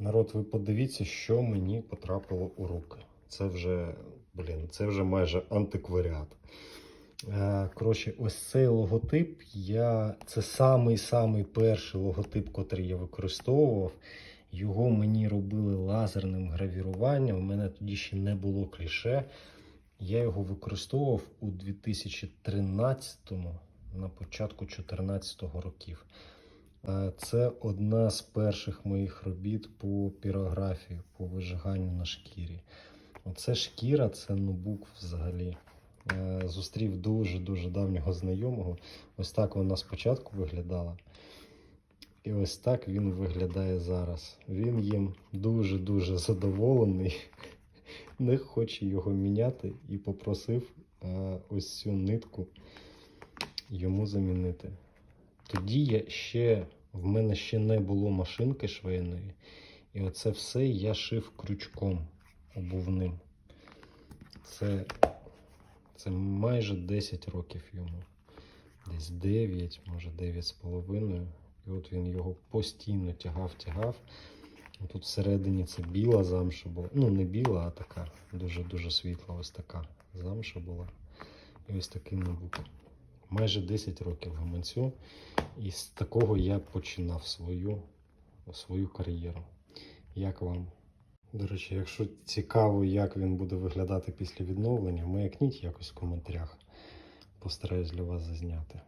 Народ, ви подивіться, що мені потрапило у руки. Це вже, блін, це вже майже антикваріат. Е, Коротше, ось цей логотип. Я... Це самий-самий перший логотип, котрий я використовував. Його мені робили лазерним гравіруванням. У мене тоді ще не було кліше. Я його використовував у 2013-му, на початку 2014 років. Це одна з перших моїх робіт по пірографії, по вижиганню на шкірі. Оце шкіра, це нубук взагалі. Е, Зустрів дуже-дуже давнього знайомого. Ось так вона спочатку виглядала. І ось так він виглядає зараз. Він їм дуже-дуже задоволений, не хоче його міняти і попросив е, ось цю нитку йому замінити. Тоді я ще, в мене ще не було машинки швейної, і оце все я шив крючком обувним. Це, це майже 10 років йому. Десь 9, може 9 з половиною. І от він його постійно тягав, тягав. Тут всередині це біла замша була. Ну, не біла, а така дуже-дуже світла, ось така замша була. І ось такий набук. Майже 10 років гаманцю. І з такого я починав свою, свою кар'єру. Як вам? До речі, якщо цікаво, як він буде виглядати після відновлення, маякніть якось в коментарях. Постараюсь для вас зазняти.